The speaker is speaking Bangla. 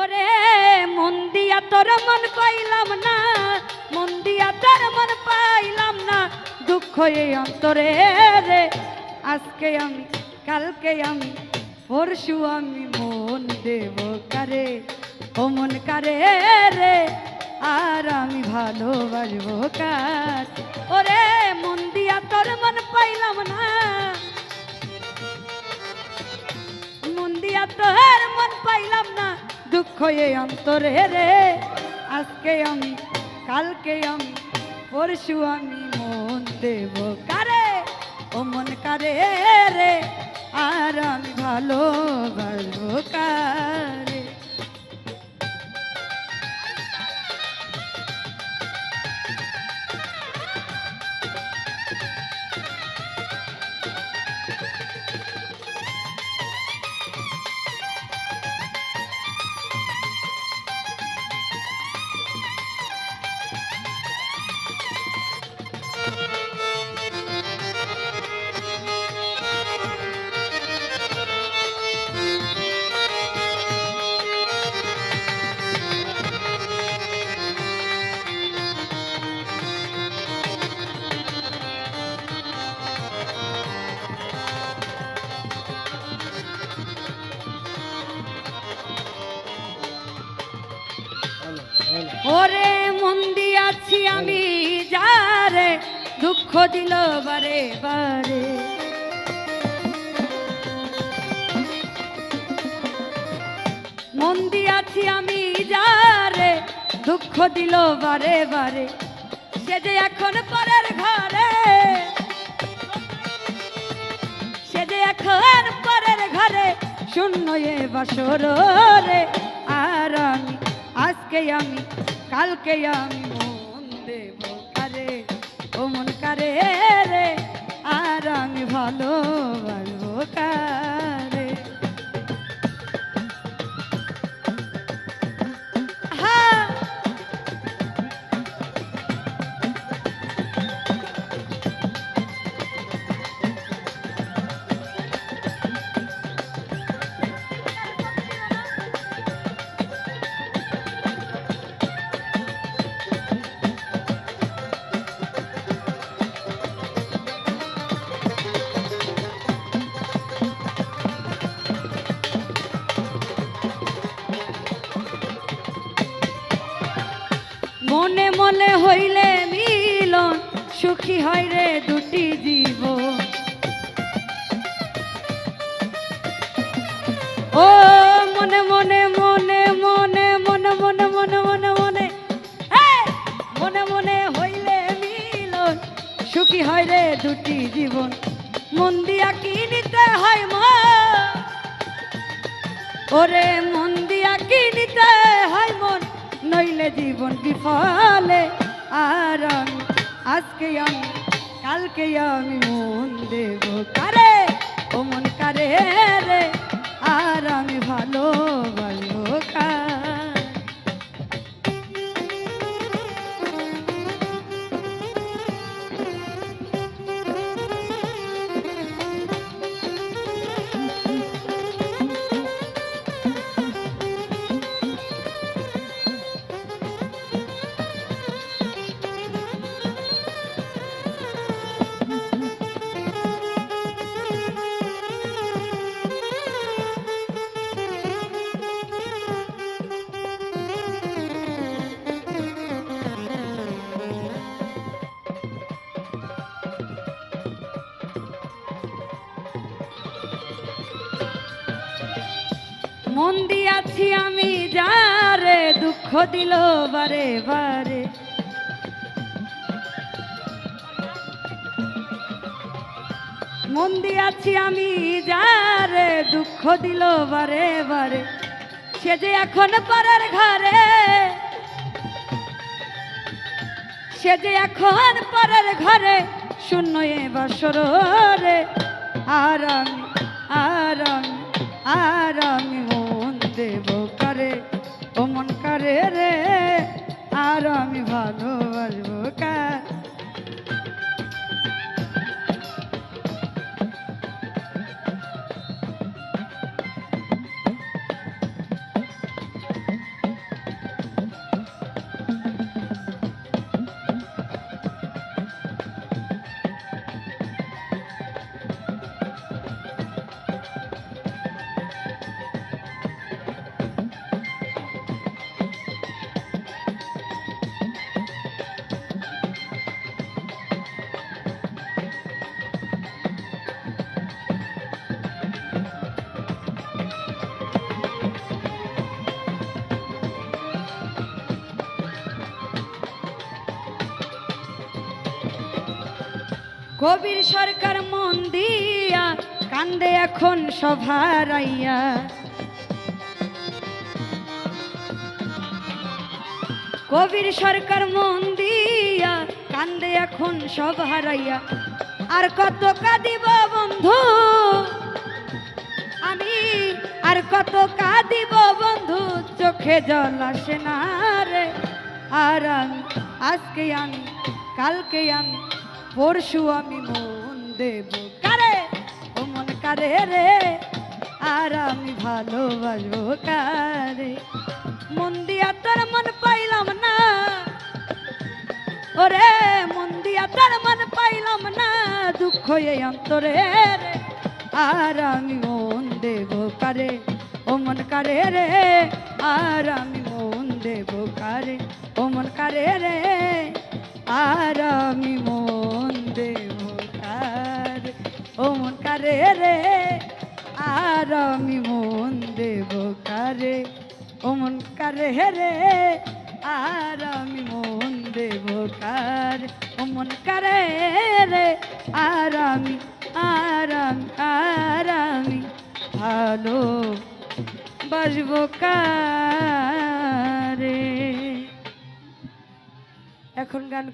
ওরে, মন দিয়া তোর মন পাইলাম না, মন তোর মন পাইলাম না। দুঃখ এই অন্তরে রে, আজকে আমি, কালকে আমি, পরশু আমি মন দেব কারে? ও মন কারে রে, আর আমি ভালোবাসবো কার? ওরে, মন দিয়া তোর মন পাইলাম না এই অন্তরে রে, আজকে আমি, কালকে আমি, পরশু আমি মন দেব কারে? ও মন কারে রে, আর আমি ভালো ভালো কারে? ওরে মন দিয়াছি আমি যারে, দুঃখ দিল বারে বারে। মন দিয়াছি আমি যারে, দুঃখ দিল বারে বারে। সে যে এখন পরের ঘরে, সে যে এখন পরের ঘরে শূন্য এ বাসর রে, আর আমি আজকে আমি কালকে আমি মন দেব কারে? ও মন কারে রে? আর আমি ভালো মনে হইলে মিলন, সুখী হয় রে দুটি জীব ও মনে মনে মনে মনে মনে মনে মনে মনে মনে মনে মনে হইলে মিলন, সুখী হয় রে দুটি জীবন। মন দিয়া কি নিতে হয় মা? ওরে মন দিয়া কি নিতে হয় মন? নইলে জীবন বিফলে। আর আমি, আজকে আমি, কালকে আমি মন দেব কারে? ও মন কারে রে? আর আমি ভালো মন দিয়াছি আমি যারে, দুঃখ দিল বারে বারে। মন দিয়াছি আমি যারে, দুঃখ দিল বারে বারে। সে যে এখন পরের ঘরে, সে যে এখন পরের ঘরে, শূন্য এ বাসর রে। আর আমি, আর কবির সরকার মন দিয়া কান্দে এখন সভারাইয়া কবির সরকার মন দিয়া কান্দে এখন সব হারাইয়া আর কত কাঁদিব বন্ধু? আমি আর কত কাঁদিব বন্ধু? চোখে জল আসে না রে। আর আমি আজকে আমি, কালকে আমি পরশু আমি মন দেব। কারে? ও মন কারে রে? আর আমি ভালোবাসবো কারে? মন দিয়া তোর মন পাইলাম না। ওরে, মন দিয়া তোর মন পাইলাম না। দুঃখ এই অন্তরে আর আমি মন দেব কারে? ও মন কারে রে? আর আমি মন দেব কারে? ও মন কারে রে? আর আমি মন দেব কারে ও মন কারে রে, আর আমি মন দেব কারে? ও মন কারে রে, আর আমি মন দেব কারে? ও মন কারে রে, আর আমি আর আমি আর আমি ভালো বাসবো কারে। এখন গান